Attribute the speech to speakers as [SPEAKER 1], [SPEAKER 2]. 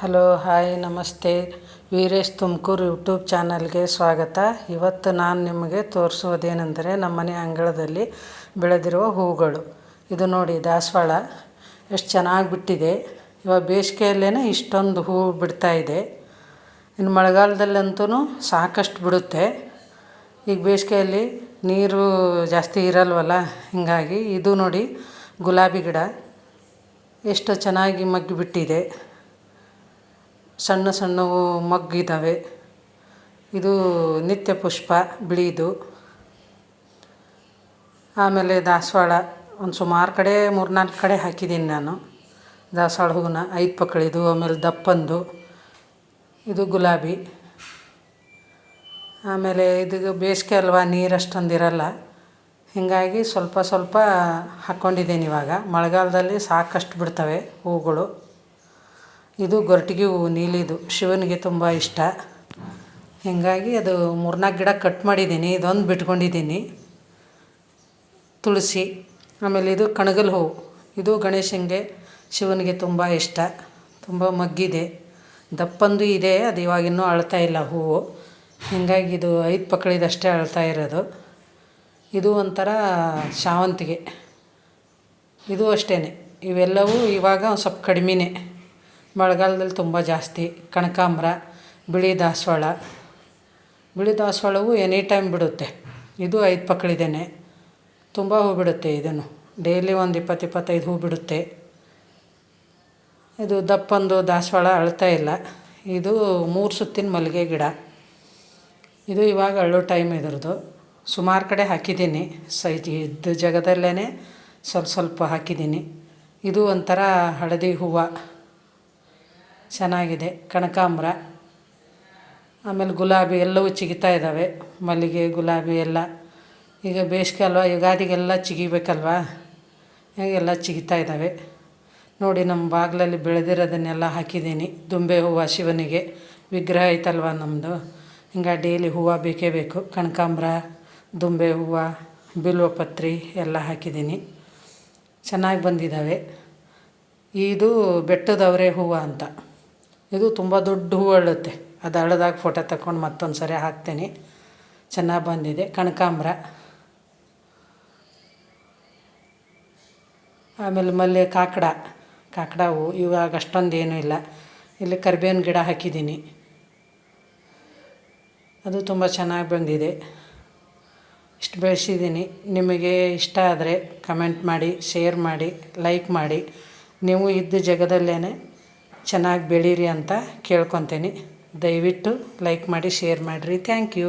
[SPEAKER 1] Hello, hi, ನಮಸ್ತೆ. Veeresh Tumakuru YouTube ಚಾನಲ್ಗೆ ಸ್ವಾಗತ. ಇವತ್ತು ನಾನು ನಿಮಗೆ ತೋರಿಸುವುದೇನೆಂದರೆ ನಮ್ಮನೆ ಅಂಗಳದಲ್ಲಿ ಬೆಳೆದಿರುವ ಹೂಗಳು ಇದು ನೋಡಿ, ದಾಸವಾಳ. ಎಷ್ಟು ಚೆನ್ನಾಗಿ ಬಿಟ್ಟಿದೆ. ಇವಾಗ ಬೇಸಿಗೆಯಲ್ಲೇ ಇಷ್ಟೊಂದು ಹೂ ಬಿಡ್ತಾ ಇದೆ. ಇನ್ನು ಮಳೆಗಾಲದಲ್ಲಂತೂ ಸಾಕಷ್ಟು ಬಿಡುತ್ತೆ. ಈಗ ಬೇಸಿಗೆಯಲ್ಲಿ ನೀರು ಜಾಸ್ತಿ ಇರಲ್ವಲ್ಲ? ಹೀಗಾಗಿ ಇದು ನೋಡಿ ಗುಲಾಬಿ ಗಿಡ. ಎಷ್ಟು ಚೆನ್ನಾಗಿ ಮಗ್ಗಿ ಬಿಟ್ಟಿದೆ ಸಣ್ಣ ಸಣ್ಣವು ಮಗ್ಗಿದ್ದಾವೆ ಇದು ನಿತ್ಯ ಪುಷ್ಪ, ಬಿಳಿದು. ಆಮೇಲೆ ದಾಸವಾಳ, ಒಂದು ಸುಮಾರು ಕಡೆ, ಮೂರ್ನಾಲ್ಕು ಕಡೆ ಹಾಕಿದ್ದೀನಿ ನಾನು. ದಾಸವಾಳ ಹೂವನ್ನ ಐದು ಪಕ್ಕಳಿದು ಆಮೇಲೆ ದಪ್ಪಂದು, ಇದು ಗುಲಾಬಿ. ಆಮೇಲೆ ಇದು ಬೇಸಿಗೆ ಅಲ್ವಾ, ನೀರು ಅಷ್ಟೊಂದು ಇರಲ್ಲ. ಹೀಗಾಗಿ ಸ್ವಲ್ಪ ಸ್ವಲ್ಪ ಹಾಕ್ಕೊಂಡಿದ್ದೀನಿ ಇವಾಗ. ಮಳೆಗಾಲದಲ್ಲಿ ಸಾಕಷ್ಟು ಬಿಡ್ತವೆ ಹೂಗಳು ಇದು ಗೊರಟಿಗೆ ಹೂವು ನೀಲಿದು. ಶಿವನಿಗೆ ತುಂಬ ಇಷ್ಟ. ಹೀಗಾಗಿ ಅದು ಮೂರ್ನಾಲ್ಕು ಗಿಡ ಕಟ್ ಮಾಡಿದ್ದೀನಿ. ಇದೊಂದು ಬಿಟ್ಕೊಂಡಿದ್ದೀನಿ. ತುಳಸಿ, ಆಮೇಲೆ ಇದು ಕಣಗಲ್ ಹೂವು ಇದು ಗಣೇಶನಿಗೆ ಶಿವನಿಗೆ ತುಂಬ ಇಷ್ಟ. ತುಂಬ ಮಗ್ಗಿದೆ. ದಪ್ಪಂದು ಇದೆ, ಅದು ಇವಾಗಿನ್ನೂ ಅಳ್ತಾ ಇಲ್ಲ ಹೂವು ಹೀಗಾಗಿ ಇದು ಐದು ಪಕ್ಕಳಿದಷ್ಟೇ ಅಳ್ತಾ ಇರೋದು. ಇದು ಒಂಥರ ಶಾವಂತಿಗೆ. ಇದು ಅಷ್ಟೇ ಇವೆಲ್ಲವೂ ಇವಾಗ ಸ್ವಲ್ಪ ಕಡಿಮೆನೇ. ಮಳೆಗಾಲದಲ್ಲಿ ತುಂಬ ಜಾಸ್ತಿ. ಕನಕಾಂಬ್ರ, ಬಿಳಿ ದಾಸವಾಳ. ಬಿಳಿ ದಾಸವಾಳವು ಎನಿ ಟೈಮ್ ಬಿಡುತ್ತೆ. ಇದು ಐದು ಪಕ್ಕಳಿದೇನೆ ತುಂಬ ಹೂ ಬಿಡುತ್ತೆ ಇದನ್ನು. ಡೈಲಿ ಒಂದು ಇಪ್ಪತ್ತು, ಇಪ್ಪತ್ತೈದು ಹೂ ಬಿಡುತ್ತೆ. ಇದು ದಪ್ಪಂದು ದಾಸವಾಳ ಅಳ್ತಾ ಇಲ್ಲ. ಇದು ಮೂರು ಸುತ್ತಿನ ಮಲ್ಲಿಗೆ ಗಿಡ. ಇದು ಇವಾಗ ಅಳ್ಳೋ ಟೈಮ್ ಇದ್ರದ್ದು. ಸುಮಾರು ಕಡೆ ಹಾಕಿದ್ದೀನಿ. ಸೈಜ್ ಇದ್ದ ಜಾಗದಲ್ಲೇ ಸ್ವಲ್ಪ ಸ್ವಲ್ಪ ಹಾಕಿದ್ದೀನಿ. ಇದು ಒಂಥರ ಹಳದಿ ಹೂವು. ಚೆನ್ನಾಗಿದೆ. ಕನಕಾಂಬ್ರ, ಆಮೇಲೆ ಗುಲಾಬಿ ಎಲ್ಲವೂ ಚಿಗಿತಾ ಇದ್ದಾವೆ. ಮಲ್ಲಿಗೆ, ಗುಲಾಬಿ ಎಲ್ಲ. ಈಗ ಬೇಸಿಗೆ ಅಲ್ವಾ, ಯುಗಾದಿಗೆಲ್ಲ ಚಿಗಿಬೇಕಲ್ವಾ? ಎಲ್ಲ ಚಿಗಿತಾ ಇದ್ದಾವೆ. ನೋಡಿ, ನಮ್ಮ ಬಾಗಿಲಲ್ಲಿ ಬೆಳೆದಿರೋದನ್ನೆಲ್ಲ ಹಾಕಿದ್ದೀನಿ. ದುಂಬೆ ಹೂವು ಶಿವನಿಗೆ. ವಿಗ್ರಹ ಐತಲ್ವ ನಮ್ಮದು ಹಿಂಗೆ ಡೈಲಿ ಹೂವು ಬೇಕೇ ಬೇಕು. ಕನಕಾಂಬ್ರ, ದುಂಬೆ ಹೂವು ಬಿಲ್ವಪತ್ರಿ ಎಲ್ಲ ಹಾಕಿದ್ದೀನಿ. ಚೆನ್ನಾಗಿ ಬಂದಿದ್ದಾವೆ. ಇದು ಬೆಟ್ಟದವರೇ ಹೂವು ಅಂತ. ಇದು ತುಂಬ ದೊಡ್ಡ ಹೂವು ಅಳುತ್ತೆ. ಅದು ಅರಳಿದಾಗ ಫೋಟೋ ತಗೊಂಡು ಮತ್ತೊಂದು ಸರಿ ಹಾಕ್ತೀನಿ. ಚೆನ್ನಾಗಿ ಬಂದಿದೆ. ಕನಕಾಂಬ್ರ. ಆಮೇಲೆ ಮಲ್ಲೆ ಕಾಕಡ. ಕಾಕಡ ಹೂ. ಇವಾಗ ಅಷ್ಟೊಂದು ಏನೂ ಇಲ್ಲ. ಇಲ್ಲಿ ಕರಿಬೇವಿನ ಗಿಡ ಹಾಕಿದ್ದೀನಿ. ಅದು ತುಂಬ ಚೆನ್ನಾಗಿ ಬಂದಿದೆ. ಇಷ್ಟು ಬೆಳೆಸಿದ್ದೀನಿ. ನಿಮಗೆ ಇಷ್ಟ ಆದರೆ ಕಮೆಂಟ್ ಮಾಡಿ ಶೇರ್ ಮಾಡಿ ಲೈಕ್ ಮಾಡಿ. ನೀವು ಇದ್ದ ಜಾಗದಲ್ಲೇ ಚೆನ್ನಾಗಿ ಬೆಳೀರಿ ಅಂತ ಕೇಳ್ಕೊತೀನಿ. ದಯವಿಟ್ಟು ಲೈಕ್ ಮಾಡಿ ಶೇರ್ ಮಾಡಿರಿ. Thank you